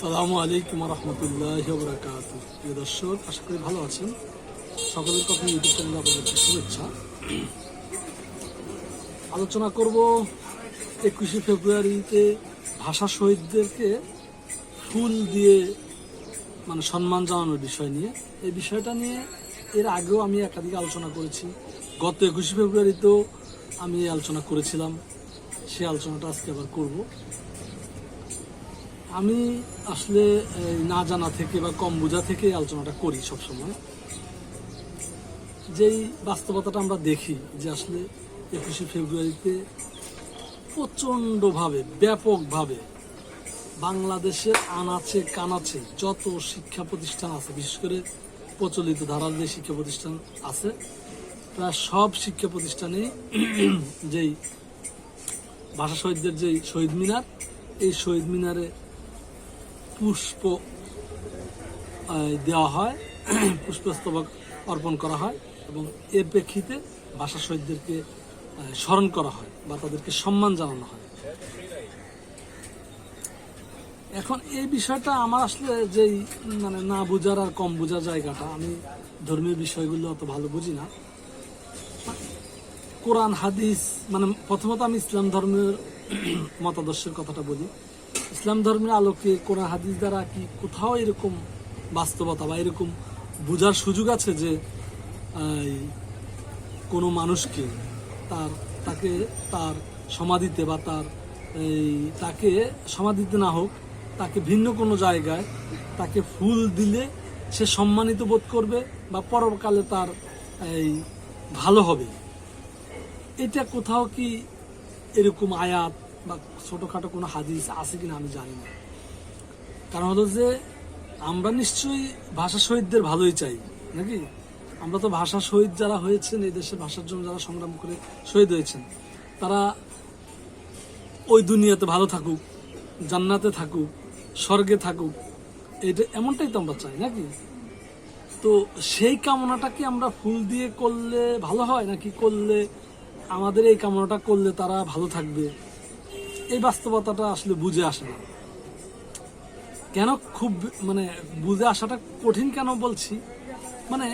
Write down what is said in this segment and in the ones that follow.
সালামু আলাইকুম রহমতুল্লাহ বরাকাত প্রিয় দর্শক, আশা করি ভালো আছেন। সকলের কথা ইউটিউব চ্যানেলে আপনাদেরকে শুভেচ্ছা। আলোচনা করব একুশে ফেব্রুয়ারিতে ভাষা শহীদদেরকে ফুল দিয়ে মানে সম্মান জানানোর বিষয় নিয়ে। এই বিষয়টা নিয়ে এর আগেও আমি একাধিক আলোচনা করেছি। গত একুশে ফেব্রুয়ারিতেও আমি আলোচনা করেছিলাম। সেই আলোচনাটা আজকে আবার করব। আমি আসলে না জানা থেকে বা কম বোঝা থেকে আলোচনাটা করি সবসময়। যেই বাস্তবতাটা আমরা দেখি যে আসলে একুশে ফেব্রুয়ারিতে প্রচণ্ডভাবে, ব্যাপকভাবে বাংলাদেশের আনাচে কানাচে যত শিক্ষা প্রতিষ্ঠান আছে, বিশেষ করে প্রচলিত ধারার যে শিক্ষা প্রতিষ্ঠান আছে, প্রায় সব শিক্ষা প্রতিষ্ঠানে যেই ভাষা শহীদদের যেই শহীদ মিনার, এই শহীদ মিনারে পুষ্প দেওয়া হয়, পুষ্পস্তবক অর্পণ করা হয় এবং এর প্রেক্ষিতে ভাষা শহীদদেরকে স্মরণ করা হয় বা তাদেরকে সম্মান জানানো হয়। এখন এই বিষয়টা আমার আসলে যেই মানে না বোঝার আর কম বোঝার জায়গাটা, আমি ধর্মীয় বিষয়গুলো অত ভালো বুঝি না। কোরআন, হাদিস মানে প্রথমত আমি ইসলাম ধর্মের মতাদর্শের কথাটা বলি। ইসলাম ধর্মের আলোকে কোরআন হাদিস দ্বারা কি কোথাও এরকম বাস্তবতা বা এরকম বোঝার সুযোগ আছে যে কোনো মানুষকে তার, তাকে তার সমাধিতে বা তার, এই, তাকে সমাধিতে না হোক, তাকে ভিন্ন কোনো জায়গায় তাকে ফুল দিলে সে সম্মানিত বোধ করবে বা পরকালে তার, এই, ভালো হবে। এটা কোথাও কি এরকম আয়াত বা ছোটখাটো কোনো হাদিস আছে কিনা আমি জানি না। কারণ হলো যে, আমরা নিশ্চয়ই ভাষা শহীদদের ভালোই চাই, নাকি? আমরা তো ভাষা শহীদ যারা হয়েছেন, এই দেশের ভাষার জন্য যারা সংগ্রাম করে শহীদ হয়েছেন, তারা ওই দুনিয়াতে ভালো থাকুক, জান্নাতে থাকুক, স্বর্গে থাকুক, এটা এমনটাই তো আমরা চাই, নাকি? তো সেই কামনাটা কি আমরা ফুল দিয়ে করলে ভালো হয়, নাকি করলে আমাদের এই কামনাটা করলে তারা ভালো থাকবে? এই বাস্তবতাটা আসলে বুঝে আসে না। কেন খুব মানে বুঝে আসাটা কঠিন কেন বলছি? মানে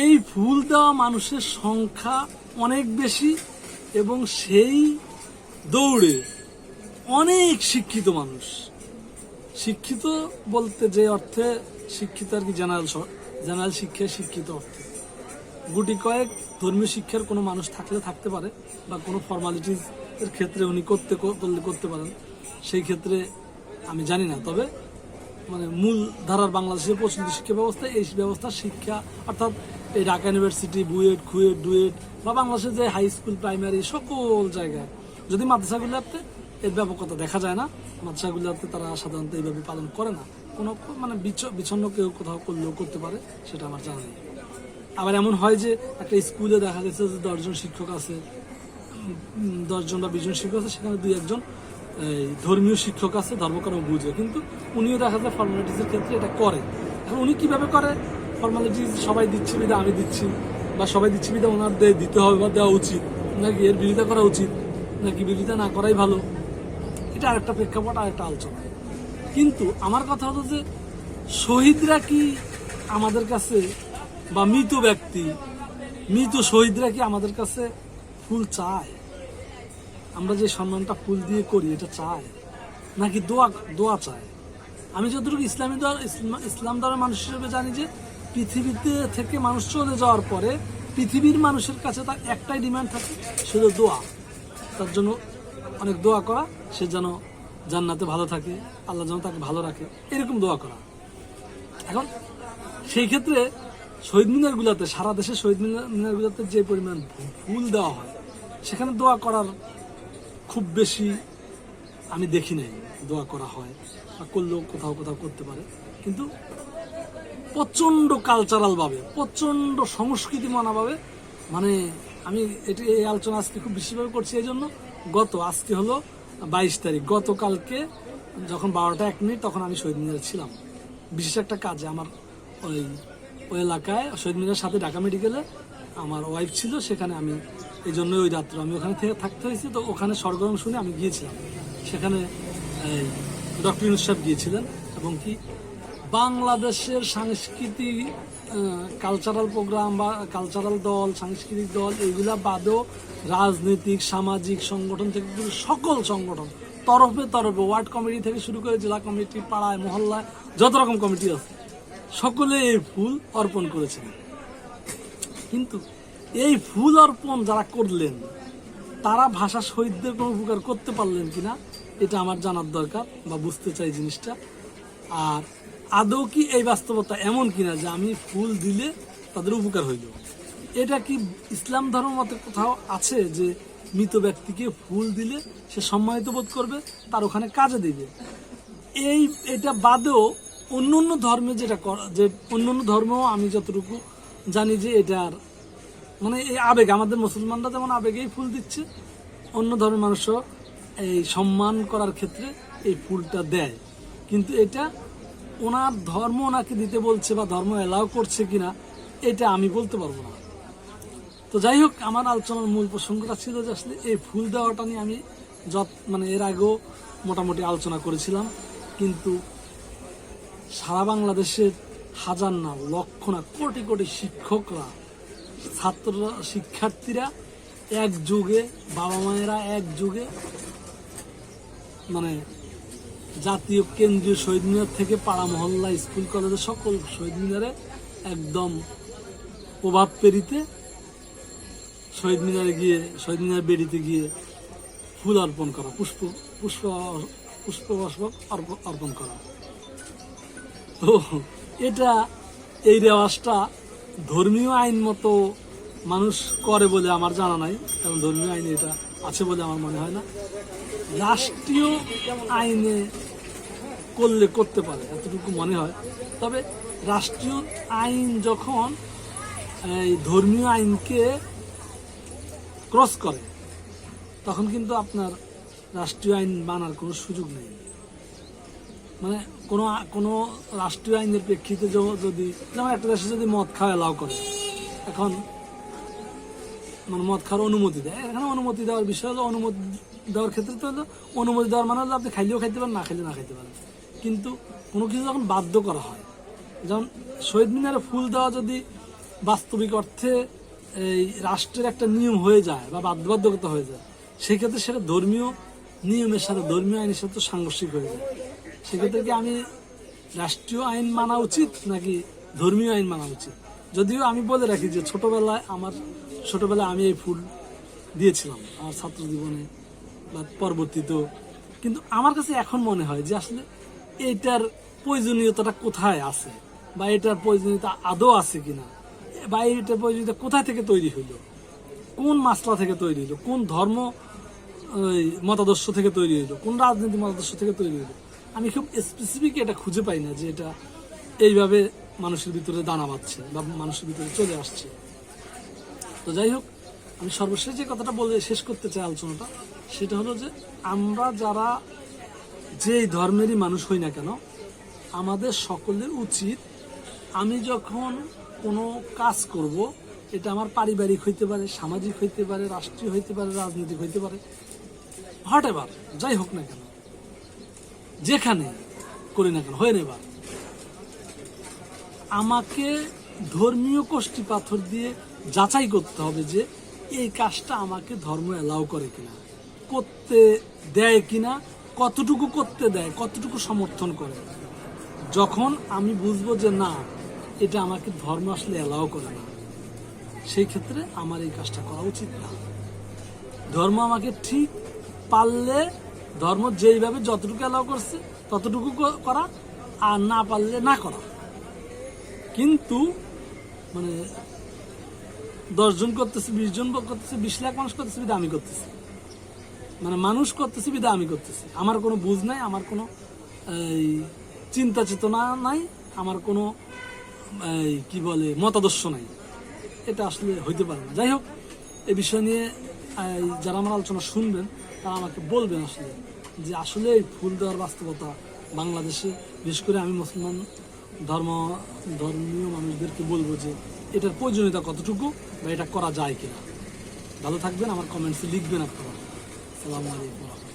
এই ফুল দেওয়া মানুষের সংখ্যা অনেক বেশি এবং সেই দৌড়ে অনেক শিক্ষিত মানুষ। শিক্ষিত বলতে যে অর্থে শিক্ষিত আর কি জেনারেল জেনারেল শিক্ষায় শিক্ষিত অর্থে। গুটি কয়েক ধর্মীয় শিক্ষার কোনো মানুষ থাকলে থাকতে পারে বা কোনো ফর্মালিটিস এর ক্ষেত্রে উনি করতে করলে করতে পারেন। সেই ক্ষেত্রে আমি জানি না। তবে মানে মূল ধারার বাংলাদেশের প্রচলিত শিক্ষা ব্যবস্থা, এই ব্যবস্থা শিক্ষা, অর্থাৎ এই ঢাকা ইউনিভার্সিটি, বুয়েট, খুয়েট, ডুয়েট বা বাংলাদেশের যে হাই স্কুল, প্রাইমারি সকল জায়গায় যদি মাদ্রাসাগুলোতে এর ব্যাপকতা দেখা যায় না মাদ্রাসাগুলোতে তারা সাধারণত এইভাবে পালন করে না। কোনো মানে বিচ্ছ- বিচ্ছন্ন কেউ কোথাও করলেও করতে পারে, সেটা আমার জানা নেই। আবার এমন হয় যে একটা স্কুলে দেখা গেছে যে দশজন শিক্ষক আছে দশজন বা বিশজন শিক্ষক আছে, সেখানে দুই একজন ধর্মীয় শিক্ষক আছে, ধর্মকর্ম বুঝে। কিন্তু উনিও দেখা যায় ফর্মালিটিসের ক্ষেত্রে এটা করে। এখন উনি কীভাবে করে? ফর্মালিটিস সবাই দিচ্ছে বিধা আমি দিচ্ছি, বা সবাই দিচ্ছে বিধা ওনার দে- দিতে হবে বা দেওয়া উচিত। নাকি এর বিরোধিতা করা উচিত, নাকি বিরোধিতা না করাই ভালো? এটা আরেকটা প্রেক্ষাপট, আরেকটা আলোচনা। কিন্তু আমার কথা হলো যে, শহীদরা কি আমাদের কাছে, বা মৃত ব্যক্তি, মৃত শহীদরা কি আমাদের কাছে ফুল চায় আমরা যে সম্মানটা ফুল দিয়ে করি, এটা চায় নাকি দোয়া দোয়া চায় আমি যতটুকু ইসলামী দল, ইসলাম- দলের মানুষ হিসেবে জানি যে, পৃথিবীতে থেকে মানুষ চলে যাওয়ার পরে পৃথিবীর মানুষের কাছে তার একটাই ডিমান্ড থাকে, শুধু দোয়া। তার জন্য অনেক দোয়া করা, সে যেন জান্নাতে ভালো থাকে, আল্লাহ যেন তাকে ভালো রাখে, এরকম দোয়া করা। এখন সেই ক্ষেত্রে শহীদ মিনারগুলোতে, সারা দেশে শহীদ মিনার, মিনারগুলোতে যে পরিমাণ ফুল দেওয়া হয় সেখানে দোয়া করার খুব বেশি আমি দেখি নাই দোয়া করা হয় বা করলেও কোথাও কোথাও করতে পারে। কিন্তু প্রচণ্ড কালচারাল ভাবে, প্রচণ্ড সংস্কৃতি মানাভাবে মানে আমি এটি এই আলোচনা আজকে খুব বেশিভাবে করছি। এই জন্য গত, আজকে হলো বাইশ তারিখ। গতকালকে যখন বারোটা এক মিনিট, তখন আমি শহীদ মিনারে ছিলাম। বিশেষ একটা কাজে আমার ওই ওই এলাকায় শহীদ মিনারের সাথে ঢাকা মেডিকেলে আমার ওয়াইফ ছিল, সেখানে আমি এই জন্য ওই রাত্র আমি ওখানে থেকে থাকতে হয়েছি। তো ওখানে সরগরম শুনে আমি গিয়েছিলাম। সেখানে, এই, ডক্টর ইউনুস সাহেব গিয়েছিলেন এবং কি বাংলাদেশের সাংস্কৃতিক কালচারাল প্রোগ্রাম বা কালচারাল দল, সাংস্কৃতিক দল, এগুলা বাদেও রাজনৈতিক, সামাজিক সংগঠন থেকে সকল সংগঠন, তরফে তরফে, ওয়ার্ড কমিটি থেকে শুরু করে জেলা কমিটি, পাড়ায়, মহল্লায়, যত রকম কমিটি আছে, সকলে এই ফুল অর্পণ করেছিলেন। কিন্তু এই ফুল অর্পণ যারা করলেন, তারা ভাষা শহীদদের কোনো উপকার করতে পারলেন কিনা, এটা আমার জানার দরকার বা বুঝতে চাই জিনিসটা। আর আদৌ কি এই বাস্তবতা এমন কিনা যে আমি ফুল দিলে তাদের উপকার হইল? এটা কি ইসলাম ধর্ম মতে কোথাও আছে যে মৃত ব্যক্তিকে ফুল দিলে সে সম্মানিত বোধ করবে, তার ওখানে কাজে দিবে? এই, এটা বাদেও অন্য অন্য ধর্মে যেটা যে অন্য অন্য ধর্মেও আমি যতটুকু জানি যে এটার মানে এই আবেগ, আমাদের মুসলমানরা যেমন আবেগেই ফুল দিচ্ছে, অন্য ধর্মের মানুষও এই সম্মান করার ক্ষেত্রে এই ফুলটা দেয়। কিন্তু এটা ওনার ধর্ম ওনাকে দিতে বলছে বা ধর্ম এলাও করছে কিনা, এটা আমি বলতে পারব না। তো যাই হোক, আমার আলোচনার মূল প্রসঙ্গটা ছিল যে আসলে এই ফুল দেওয়াটা নিয়ে আমি যত মানে এর আগেও মোটামুটি আলোচনা করেছিলাম, কিন্তু সারা বাংলাদেশের হাজার না, লক্ষ না, কোটি কোটি শিক্ষকরা ছাত্ররা শিক্ষার্থীরা এক যুগে বাবা মায়েরা এক যুগে মানে জাতীয় কেন্দ্রীয় শহীদ মিনার থেকে পাড়া মহল্লা, স্কুল কলেজে সকল শহীদ মিনারে একদম প্রভাব পেরিতে শহীদ মিনারে গিয়ে, শহীদ মিনার বেরিতে গিয়ে ফুল অর্পণ করা, পুষ্প পুষ্প পুষ্পবাসক অর্পণ করা। তো এটা, এই রেওয়াজটা ধর্মীয় আইন মতো মানুষ করে বলে আমার জানা নাই, কারণ ধর্মীয় আইনে এটা আছে বলে আমার মনে হয় না। রাষ্ট্রীয় আইনে করলে করতে পারে, এতটুকু মনে হয়। তবে রাষ্ট্রীয় আইন যখন এই ধর্মীয় আইনকে ক্রস করে, তখন কিন্তু আপনার রাষ্ট্রীয় আইন মানার কোনো সুযোগ নেই। মানে কোনো কোনো রাষ্ট্রীয় আইনের প্রেক্ষিতে যদি, যেমন একটা দেশে যদি মদ খাওয়া এলাও করে, এখন মানে মদ খাওয়ার অনুমতি দেয়। এখানে অনুমতি দেওয়ার বিষয় হলো অনুমতি দেওয়ার ক্ষেত্রে তো হলো, অনুমতি দেওয়ার মানে হলো আপনি খাইলেও খাইতে পারেন, না খাইলে না খাইতে পারেন। কিন্তু কোনো কিছু যখন বাধ্য করা হয়, যেমন শহীদ মিনারে ফুল দেওয়া যদি বাস্তবিক অর্থে এই রাষ্ট্রের একটা নিয়ম হয়ে যায় বা বাধ্যবাধকতা হয়ে যায়, সেক্ষেত্রে সেটা ধর্মীয় নিয়মের সাথে, ধর্মীয় আইনের সাথে সাংঘর্ষিক হয়ে যায়। সেক্ষেত্রে কি আমি রাষ্ট্রীয় আইন মানা উচিত নাকি ধর্মীয় আইন মানা উচিত? যদিও আমি বলে রাখি যে ছোটবেলায় আমার ছোটবেলায় আমি এই ফুল দিয়েছিলাম আমার ছাত্র জীবনে বা পরবর্তীতেও। কিন্তু আমার কাছে এখন মনে হয় যে আসলে এইটার প্রয়োজনীয়তাটা কোথায় আছে? বা এটার প্রয়োজনীয়তা আদৌ আছে কিনা? বা এইটার প্রয়োজনীয়তা কোথায় থেকে তৈরি হইল? কোন মাসলা থেকে তৈরি হইল? কোন ধর্ম মতাদর্শ থেকে তৈরি হইল? কোন রাজনীতি মতাদর্শ থেকে তৈরি হইল? আমি খুব স্পেসিফিক এটা খুঁজে পাই না যে এটা এইভাবে মানুষের ভিতরে দানা বাঁধছে বা মানুষের ভিতরে চলে আসছে। তো যাই হোক, আমি সর্বশেষ যে কথাটা বলে শেষ করতে চাই আলোচনাটা, সেটা হলো যে আমরা যারা যেই ধর্মেরই মানুষ হই না কেন, আমাদের সকলের উচিত আমি যখন কোনো কাজ করব, এটা আমার পারিবারিক হইতে পারে, সামাজিক হইতে পারে, রাষ্ট্রীয় হইতে পারে, রাজনৈতিক হইতে পারে হট এবার যাই হোক না কেন যেখানে করি না কেন, হয়ে নেবার আমাকে ধর্মীয় কোষ্ঠী পাথর দিয়ে যাচাই করতে হবে যে এই কাজটা আমাকে ধর্ম এলাও করে কিনা, করতে দেয় কিনা, কতটুকু করতে দেয়, কতটুকু সমর্থন করে। যখন আমি বুঝব যে না, এটা আমাকে ধর্ম আসলে এলাও করে না, সেই ক্ষেত্রে আমার এই কাজটা করা উচিত না। ধর্ম আমাকে ঠিক পারলে ধর্ম যেইভাবে যতটুকু এলাও করছে ততটুকু করা আর না পারলে না করা। কিন্তু মানে দশজন করতেছে বিশ জন করতেছে বিশ লাখ মানুষ করতেছে বিধা আমি করতেছি। মানে মানুষ করতেছি বিধা আমি করতেছি। আমার কোনো বুঝ নাই আমার কোনো এই, চিন্তা চেতনা নাই আমার কোনো এই, কি বলে মতাদর্শ নাই। এটা আসলে হইতে পারে না। যাই হোক এ বিষয় নিয়ে যারা আমার আলোচনা শুনবেন তারা আমাকে বলবেন আসলে যে আসলে এই ফুল দেওয়ার বাস্তবতা বাংলাদেশে, বিশেষ করে আমি মুসলমান ধর্ম, ধর্মীয় মানুষদেরকে বলব যে এটার প্রয়োজনীয়তা কতটুকু বা এটা করা যায় কিনা। ভালো থাকবেন, আমার কমেন্টসে লিখবেন আপনারা। সালামু আলাইকুম। রহমতুল্লাহ